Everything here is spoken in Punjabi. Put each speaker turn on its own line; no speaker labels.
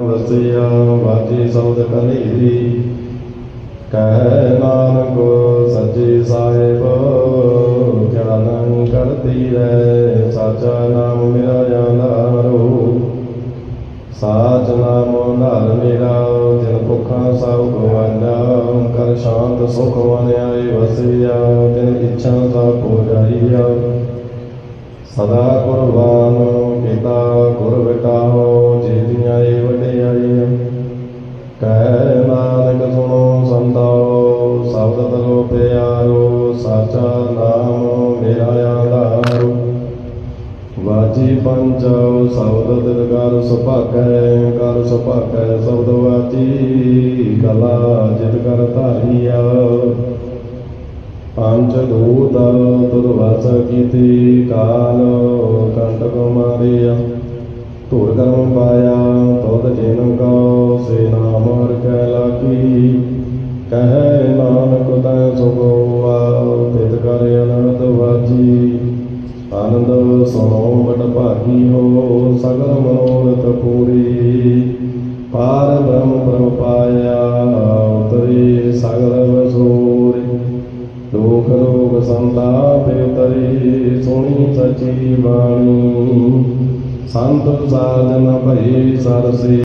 ਵਸਿਆ ਵਾਜੀ ਸਬਦ ਕਨੀਰੀ। ਕਹਿ ਨਾਨਕ ਸੱਚੇ ਸਾਹਿਬ ਗਿਆਨੰ ਕਰਤੀ ਰਹਿ, ਸਾਚਾ ਨਾਮ ਮੇਰਾ ਜਾਣਾਰੋ। ਸਾਚ ਨਾਮ ਨਾਲ ਮੇਰਾ ਜਿਨ ਭੁੱਖਾਂ ਸਭ ਗਵਾਨਾ ਕਰ ਸ਼ਾਂਤ ਸੁਖ ਮਨ ਆਏ ਵਸਿਆ ਤਿਨ ਇੱਛਾ ਸਭ ਪੁਜਾਈਆ ਸਦਾ ਕੁਰਬਾਨ ਪਿਤਾ ਸਾਚਾ ਨਾਮ ਮੇਰਾ ਆਧਾਰੋ ਵਾਜੀ ਪੰਚਉ ਸ਼ਬਦ ਦਿਲ ਕਰ ਸੁਭਾਗੈ ਕਰ ਸੁਭਾਗੈ ਸ਼ਬਦ ਵਾਜੀ, ਕਲਾ ਜਿਤ ਕਰ ਧਾਰੀਆ। ਪੰਜ ਦੂਤ ਦੁਰਵਸ ਕੀਤੀ ਕਾਲ ਕੰਟਕ ਮਾਰਿਆ। ਧੂੜ ਕਰਮ ਪਾਇਆ, ਤੁਧ ਜਿਨ ਕੋ, ਸੇ ਨਾਮ ਹਰ ਕੈ ਲਾਗੀ। ਕਹਿ ਨਾਮ ਆਨੰਦ ਸੁਣੋ ਸਗਲ ਮਨੋਰਥ ਪੂਰੀ। ਪਾਰ ਬ੍ਰਹਮ ਪ੍ਰਭ ਪਾਇਆ, ਉਤਰੀ ਸਗਲ ਵਸੂਰੀ। ਲੋਕ ਰੋਗ ਸੰਤਾਪ ਉਤਰੀ, ਸੁਣੀ ਸਚੀ ਬਾਣੀ। ਸੰਤ ਸਾਧਨ ਭਈ ਸਰਸੇ।